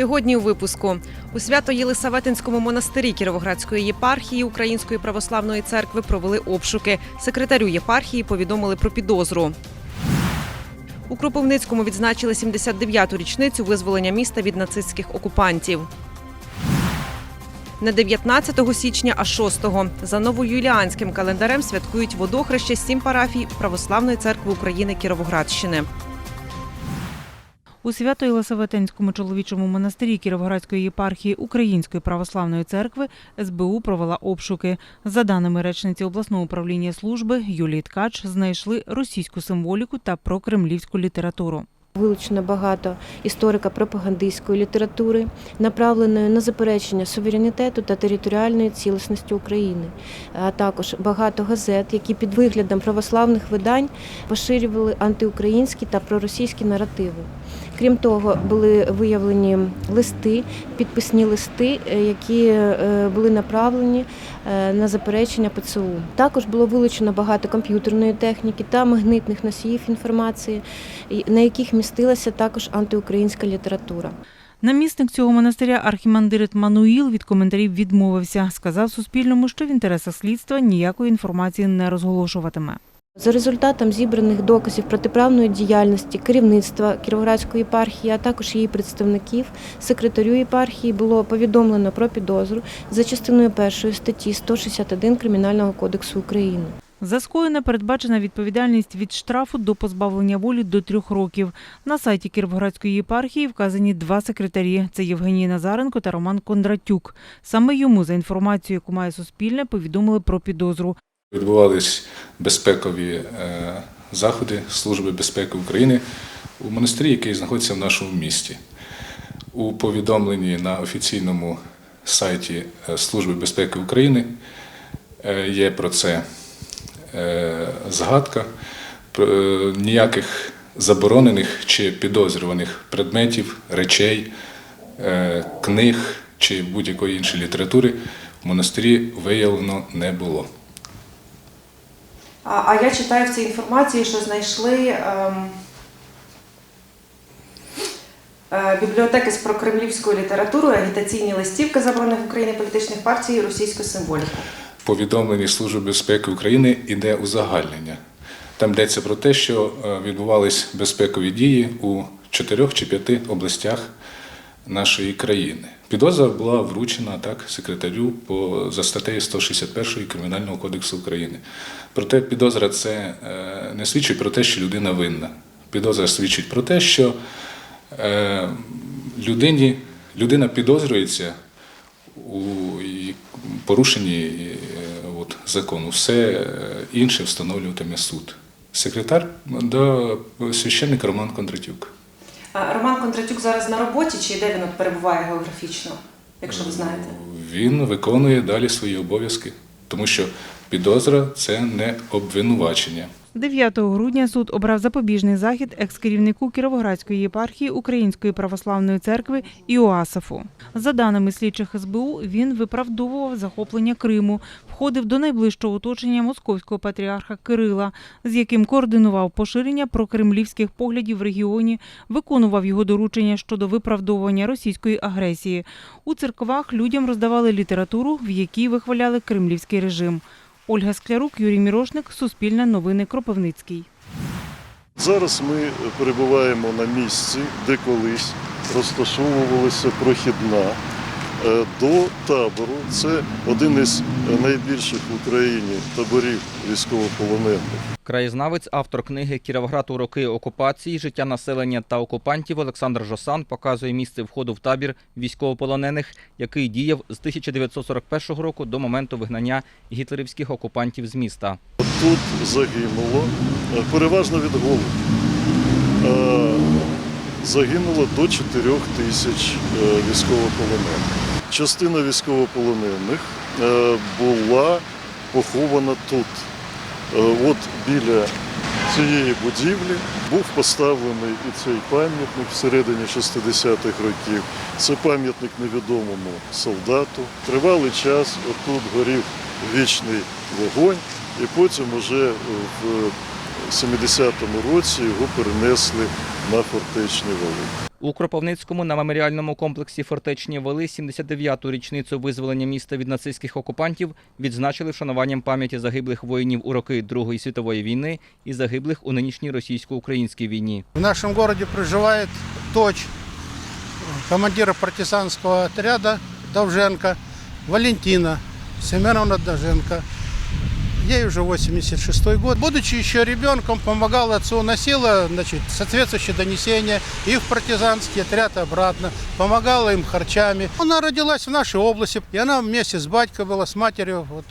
Сьогодні у випуску у свято Єлисаветинському монастирі Кіровоградської єпархії Української православної церкви провели обшуки. Секретарю єпархії повідомили про підозру. У Кропивницькому відзначили 79-ту річницю визволення міста від нацистських окупантів. Не 19 січня, а 6-го. За новоюліанським календарем святкують водохреще сім парафій Православної церкви України Кіровоградщини. У свято Єлисаветинському чоловічому монастирі Кіровоградської єпархії Української православної церкви СБУ провела обшуки. За даними речниці обласного управління служби Юлії Ткач, знайшли російську символіку та прокремлівську літературу. Вилучено багато історико-пропагандистської літератури, направленої на заперечення суверенітету та територіальної цілісності України, а також багато газет, які під виглядом православних видань поширювали антиукраїнські та проросійські наративи. Крім того, були виявлені листи, підписні листи, е, які е, були направлені е, на заперечення ПЦУ. Також було вилучено багато комп'ютерної техніки та магнитних носіїв інформації, на яких містилася також антиукраїнська література. Намісник цього монастиря архімандрит Мануїл від коментарів відмовився. Сказав Суспільному, що в інтересах слідства ніякої інформації не розголошуватиме. За результатом зібраних доказів протиправної діяльності керівництва Кіровоградської єпархії, а також її представників, секретарю єпархії було повідомлено про підозру за частиною першої статті 161 Кримінального кодексу України. За скоєне передбачена відповідальність від штрафу до позбавлення волі до трьох років. На сайті Кіровоградської єпархії вказані два секретарі: це Євгеній Назаренко та Роман Кондратюк. Саме йому, за інформацією, яку має Суспільне, повідомили про підозру. Відбувались безпекові е, заходи Служби безпеки України у монастирі, який знаходиться в нашому місті. У повідомленні на офіційному сайті е, Служби безпеки України е, є про це згадка. Про- е, Ніяких заборонених чи підозрюваних предметів, речей, е, книг чи будь-якої іншої літератури в монастирі виявлено не було. А, а я читаю в цій інформації, що знайшли ем, е, бібліотеки з прокремлівською літературою, агітаційні листівки заборонених в Україні політичних партій і російську символіку. Повідомленні Служби безпеки України йде узагальнення. Там йдеться про те, що е, відбувались безпекові дії у чотирьох чи п'яти областях нашої країни. Підозра була вручена так секретарю по за статтею 161 Кримінального кодексу України. Проте підозра це е, не свідчить про те, що людина винна. Підозра свідчить про те, що е, людині, людина підозрюється у порушенні закону. Все е, інше встановлюватиме суд. Секретар до священник Роман Кондратюк. А Роман Кондратюк зараз на роботі чи де він перебуває географічно, якщо ви знаєте? Він виконує далі свої обов'язки, тому що підозра це не обвинувачення. 9 грудня суд обрав запобіжний захід екс-керівнику Кіровоградської єпархії Української православної церкви Іоасафу. За даними слідчих СБУ, він виправдовував захоплення Криму, входив до найближчого оточення московського патріарха Кирила, з яким координував поширення прокремлівських поглядів в регіоні, виконував його доручення щодо виправдовування російської агресії. У церквах людям роздавали літературу, в якій вихваляли кремлівський режим. Ольга Склярук, Юрій Мірошник, Суспільне новини Кропивницький. Зараз ми перебуваємо на місці, де колись розташовувалася прохідна до табору. Це один із найбільших в Україні таборів військовополонених. Краєзнавець, автор книги Кіровоград у роки окупації, життя населення та окупантів Олександр Жосан показує місце входу в табір військовополонених, який діяв з 1941 року до моменту вигнання гітлерівських окупантів з міста. Тут загинуло е, переважно від голоду. е, Загинуло до 4 тисяч е, військовополонених. Частина військовополонених е, була похована тут. Е, От біля цієї будівлі був поставлений і цей пам'ятник всередині 60-х років. Це пам'ятник невідомому солдату. Тривалий час отут горів вічний вогонь, і потім уже в 70-му році його перенесли на фортечні вали. У Кропивницькому на меморіальному комплексі Фортечні Вали 79-ту річницю визволення міста від нацистських окупантів відзначили вшануванням пам'яті загиблих воїнів у роки Другої світової війни і загиблих у нинішній російсько-українській війні. В нашем городе проживает дочь командира партизанского отряда Довженко Валентина Семеновна Довженко. Ей уже 86 год. Будучи еще ребенком, помогала отцу, носила значит, соответствующие донесения и в партизанский отряд обратно, помогала им харчами. Она родилась в нашей области, и она вместе с батькой была, с матерью, вот,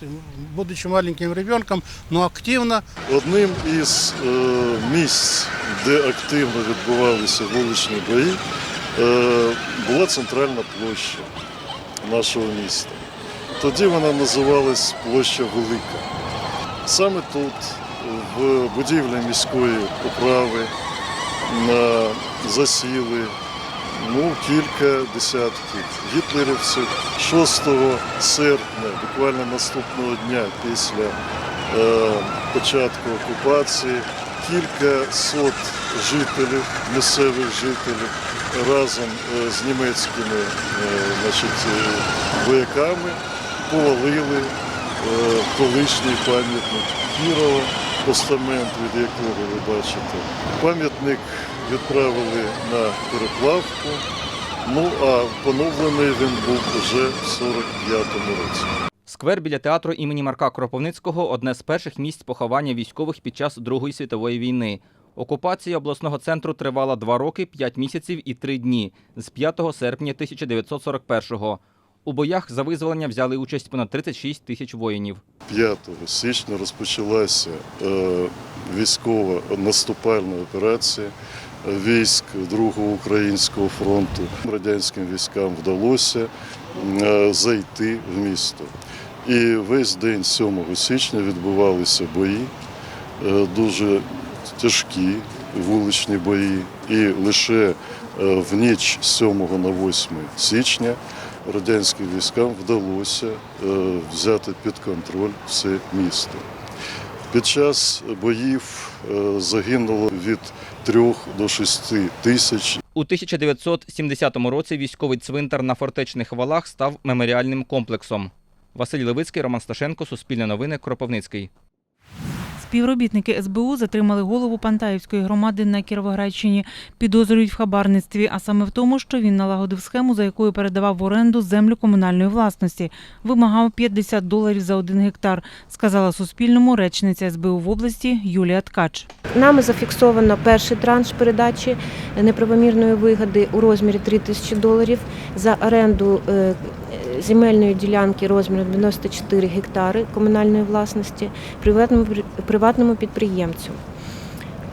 будучи маленьким ребенком, но активно Одним із е, місць, де активно відбувалися вуличні бої, е, була центральна площа нашого міста. Тоді вона називалась площа Велика. Саме тут, в будівлі міської управи, на засіли ну, кілька десятків гітлерівців. 6 серпня, буквально наступного дня після е, початку окупації, кілька сот жителів, місцевих жителів разом е, з німецькими е, значить, е, вояками повалили колишній пам'ятник Кірова, постамент, від якого ви бачите. Пам'ятник відправили на переплавку. Ну а поновлений він був уже в 45-му році. Сквер біля театру імені Марка Кропивницького одне з перших місць поховання військових під час Другої світової війни. Окупація обласного центру тривала два роки, п'ять місяців і три дні з 5 серпня 1941-го. У боях за визволення взяли участь понад 36 тисяч воїнів. 5 січня розпочалася е, військова наступальна операція військ Другого українського фронту. Радянським військам вдалося е, зайти в місто. І весь день 7 січня відбувалися бої, е, дуже тяжкі вуличні бої. І лише в ніч 7 на 8 січня радянським військам вдалося е, взяти під контроль все місто. Під час боїв е, загинуло від 3 до 6 тисяч У 1970 році військовий цвинтар на фортечних валах став меморіальним комплексом. Василь Левицький, Роман Сташенко, Суспільне новини, Кропивницький. Співробітники СБУ затримали голову Пантаївської громади на Кіровоградщині. Підозрюють в хабарництві, а саме в тому, що він налагодив схему, за якою передавав в оренду землю комунальної власності. Вимагав 50 доларів за один гектар, сказала Суспільному речниця СБУ в області Юлія Ткач. Нами зафіксовано перший транш передачі неправомірної вигоди у розмірі 3 тисячі доларів за оренду е, земельної ділянки розміром 94 гектари комунальної власності приватному, підприємцю.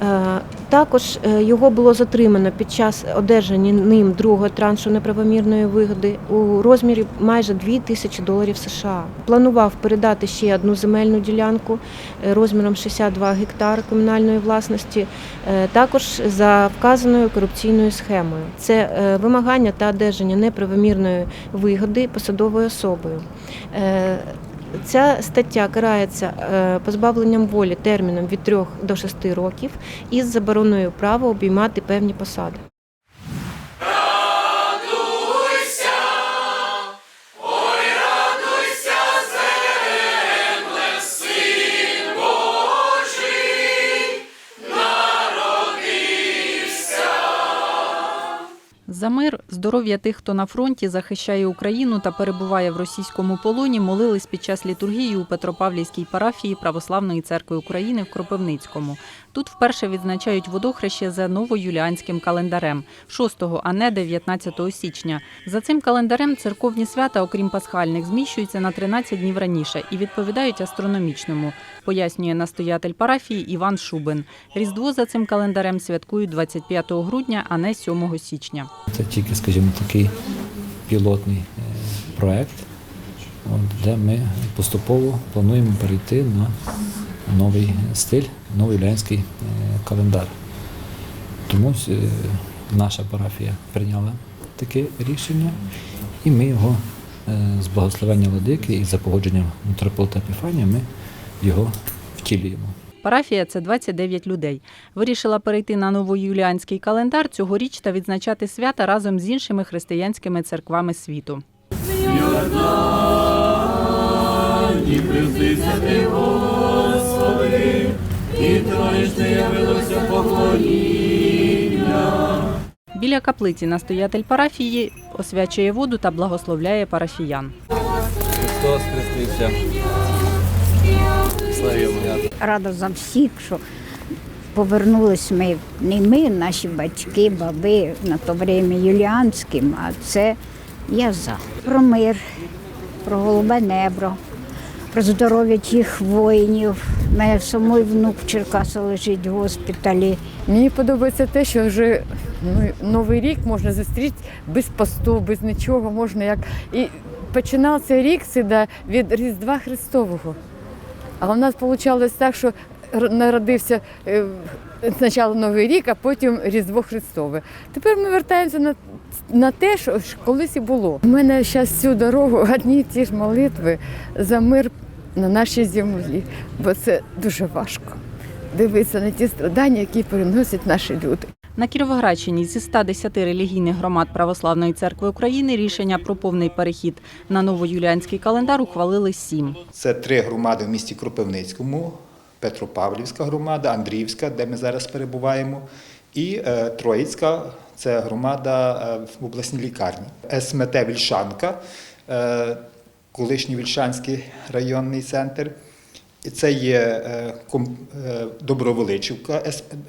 Е, Також е, його було затримано під час одержання ним другого траншу неправомірної вигоди у розмірі майже 2 тисячі доларів США. Планував передати ще одну земельну ділянку е, розміром 62 гектари комунальної власності, також за вказаною корупційною схемою. Це вимагання та одержання неправомірної вигоди посадовою особою. Ця стаття карається е, позбавленням волі терміном від 3 до 6 років із забороною права обіймати певні посади. За мир, здоров'я тих, хто на фронті захищає Україну та перебуває в російському полоні, молились під час літургії у Петропавлівській парафії Православної церкви України в Кропивницькому. Тут вперше відзначають водохреще за новоюліанським календарем 6, а не 19 січня. За цим календарем церковні свята, окрім пасхальних, зміщуються на 13 днів раніше і відповідають астрономічному, пояснює настоятель парафії Іван Шубин. Різдво за цим календарем святкують 25 грудня, а не 7 січня. Це тільки, скажімо, такий пілотний е, проект, де ми поступово плануємо перейти на новий стиль, новий юліанський е, календар. Тому е, наша парафія прийняла таке рішення, і ми його з благословення владики і за погодженням митрополита Епіфанія ми його втілюємо. Парафія це 29 людей. Вирішила перейти на новоюліанський календар цьогоріч та відзначати свята разом з іншими християнськими церквами світу. Біля каплиці настоятель парафії освячує воду та благословляє парафіян. Христос хрестився. Рада за всіх, що повернулись ми, не ми, наші батьки, баби на то время юліанським, а це я за. Про мир, про голубе небо, про здоров'я тих воїнів. У мене самий внук в Черкасах лежить в госпіталі. Мені подобається те, що вже ну, новий рік можна зустріти без посту, без нічого, можна як. І починався рік сюди від Різдва Христового. А у нас вийшло так, що народився е, спочатку Новий рік, а потім Різдво Христове. Тепер ми вертаємося на, на те, що колись і було. У мене зараз всю дорогу одні ті ж молитви за мир на нашій землі, бо це дуже важко дивитися на ті страдання, які переносять наші люди. На Кіровоградщині зі 110 релігійних громад Православної церкви України рішення про повний перехід на новоюліанський календар ухвалили сім. Це три громади в місті Кропивницькому, Петропавлівська громада, Андріївська, де ми зараз перебуваємо, і е, Троїцька це громада е, в обласній лікарні. СМТ Вільшанка, е, колишній Вільшанський районний центр. Це є е, е, Добровеличівка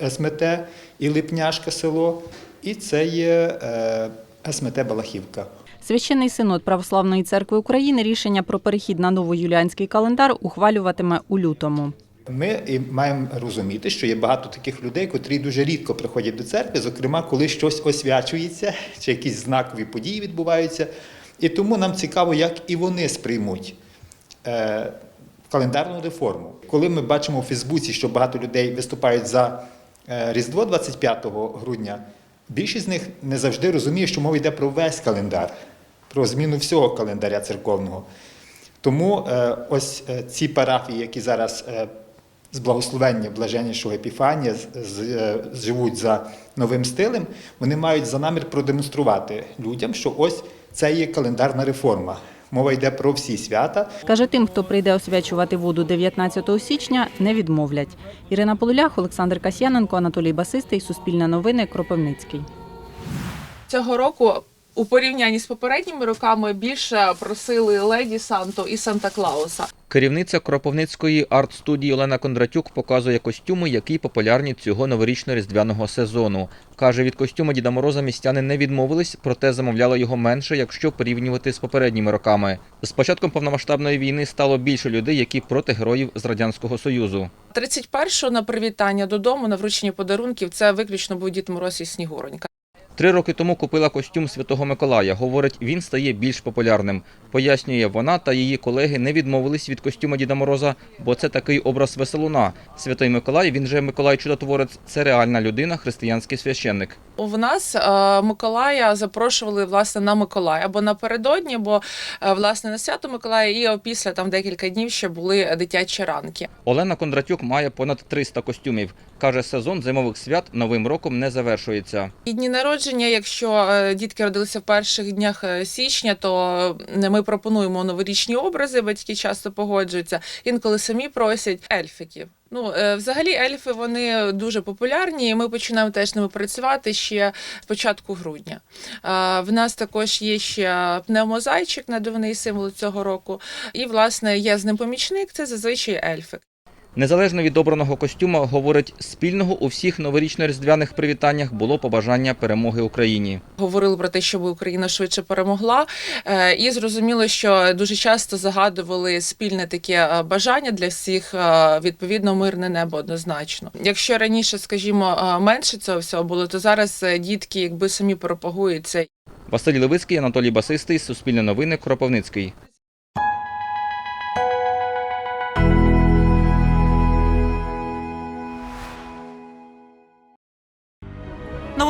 СМТ і Липняшка село, і це є е, СМТ Балахівка. Священний синод Православної церкви України рішення про перехід на новоюліанський календар ухвалюватиме у лютому. Ми маємо розуміти, що є багато таких людей, котрі дуже рідко приходять до церкви, зокрема, коли щось освячується, чи якісь знакові події відбуваються. І тому нам цікаво, як і вони сприймуть календарну реформу. Коли ми бачимо у Фейсбуці, що багато людей виступають за е, Різдво 25 грудня, більшість з них не завжди розуміє, що мова йде про весь календар, про зміну всього календаря церковного. Тому е, ось е, ці парафії, які зараз з благословення блаженнішого Епіфанія живуть за новим стилем, вони мають за намір продемонструвати людям, що ось це є календарна реформа. Мова йде про всі свята, Каже, тим, хто прийде освячувати воду 19 січня, не відмовлять. Ірина Полулях, Олександр Касьяненко, Анатолій Басистий, Суспільне новини, Кропивницький. Цього року у порівнянні з попередніми роками більше просили Леді Санто і Санта Клауса. Керівниця Кропивницької арт-студії Олена Кондратюк показує костюми, які популярні цього новорічно-різдвяного сезону. Каже, від костюму Діда Мороза містяни не відмовились, проте замовляли його менше, якщо порівнювати з попередніми роками. З початком повномасштабної війни стало більше людей, які проти героїв з радянського союзу. 31-го на привітання додому на вручення подарунків це виключно був Дід Мороз і Снігуронька. Три роки тому купила костюм Святого Миколая. Говорить, він стає більш популярним. Пояснює, вона та її колеги не відмовились від костюма Діда Мороза, бо це такий образ веселуна. Святий Миколай, він же Миколай Чудотворець, це реальна людина, християнський священник. В нас е, Миколая запрошували власне на Миколая або напередодні, бо е, власне на свято Миколая і опісля там декілька днів ще були дитячі ранки. Олена Кондратюк має понад 300 костюмів. Каже, сезон зимових свят новим роком не завершується. І дні народження, якщо е, дітки родилися в перших днях е, січня, то ми пропонуємо новорічні образи. Батьки часто погоджуються. Інколи самі просять ельфиків. Ну, е, взагалі, ельфи вони дуже популярні, і ми починаємо теж ними працювати ще з початку грудня. В нас також є ще пневмозайчик, надувний символ цього року. І, власне, є з ним помічник, це зазвичай ельфик. Незалежно від обраного костюма, говорить, спільного у всіх новорічно-різдвяних привітаннях було побажання перемоги Україні. Говорили про те, щоб Україна швидше перемогла, Е, і зрозуміло, що дуже часто загадували спільне таке е, бажання для всіх е, відповідно мирне небо однозначно. Якщо раніше, скажімо, менше цього всього було, то зараз дітки якби самі пропагуються Василь Левицький, Анатолій Басистий, Суспільне новини, Кропивницький.